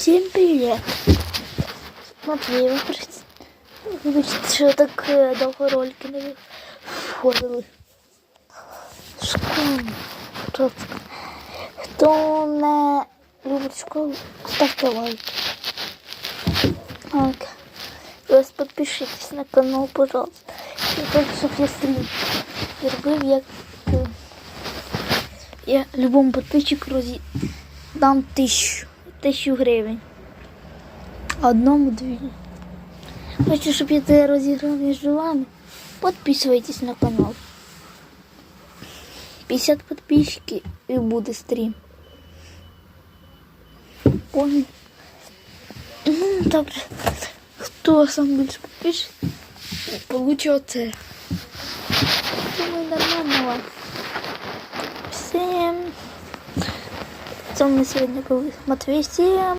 Всім привіт! Матвій, ви прис- вибачте, що так е, довго ролики не виходили. Школу. Чітко. Хто не любить школу, ставте лайк. Лайк. І ось підпишитесь на канал, пожалуйста. Я хочу, щоб я стрім зробив, як е, я любому підписчику розі... дам тисячу, Тисячу гривень. Одному дві. Хочу, щоб я це розіграв між вами. Підписуйтесь на канал. 50 підписчиків і буде стрім. Понял? Ну, добре. Хто сам більше підпишеться, получить оце. Думаю, нормально вам. Всем. Це ми сьогодні були. Матвій, всім.